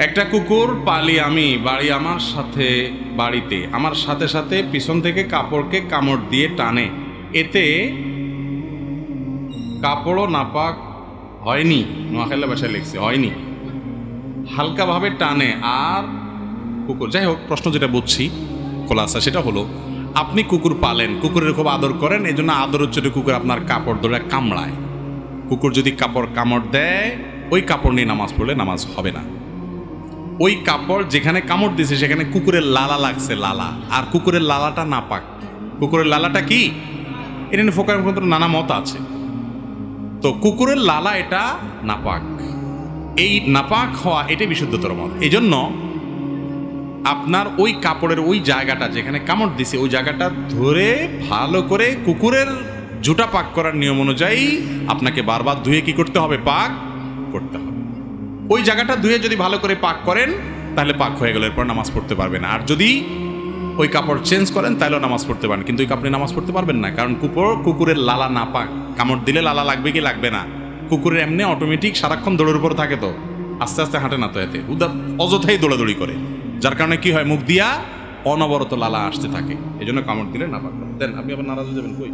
একটা কুকুর পালি আমি বাড়ি আমার সাথে বাড়িতে। আমার সাথে সাথে পিছন থেকে কাপড়কে কামড় দিয়ে টানে। এতে কাপড়ও নাপাক হয়নি নোয়াখালী ভাষায় লিখছে, হয়নি। হালকাভাবে টানে আর কুকুর, যাই হোক, প্রশ্ন যেটা বুঝছি, খোলাসা, সেটা হলো, আপনি কুকুর পালেন, কুকুরের খুব আদর করেন, এই জন্য আদর হচ্ছে কুকুর আপনার কাপড় ধরে কামড়ায়। কুকুর যদি কাপড় কামড় দেয়, ওই কাপড় নিয়ে নামাজ পড়লে নামাজ হবে না। ওই কাপড় যেখানে কামড় দিছে, সেখানে কুকুরের লালা লাগছে, লালা। আর কুকুরের লালাটা নাপাক কুকুরের লালাটা কি? এটা নিয়ে ফোকার মধ্যে নানা মত আছে। তো কুকুরের লালা এটা নাপাক এই নাপাক হওয়া এটাই বিশুদ্ধতর মত। এই জন্য আপনার ওই কাপড়ের ওই জায়গাটা যেখানে কামড় দিছে, ওই জায়গাটা ধরে ভালো করে কুকুরের জুটা পাক করার নিয়ম অনুযায়ী আপনাকে বারবার ধুয়ে কি করতে হবে? পাক করতে হবে। ওই জায়গাটা ধুয়ে যদি ভালো করে পাক করেন, তাহলে পাক হয়ে গেল, এরপর নামাজ পড়তে পারবেন। আর যদি ওই কাপড় চেঞ্জ করেন, তাহলেও নামাজ পড়তে পারেন। কিন্তু ওই কাপড়ে নামাজ পড়তে পারবেন না, কারণ কুকুর, কুকুরের লালা না পাক। কামড় দিলে লালা লাগবে কি লাগবে না। কুকুরের এমনি অটোমেটিক সারাক্ষণ দৌড়ের উপর থাকে তো। আস্তে আস্তে হাঁটে না তো এতে। উদা অযথাই দৌড়াদৌড়ি করে। যার কারণে কি হয়, মুখ দিয়া অনবরত লালা আসতে থাকে। এই জন্য কামড় দিলে না পাক দেন, আপনি আবার নারাজ হয়ে যাবেন, কই?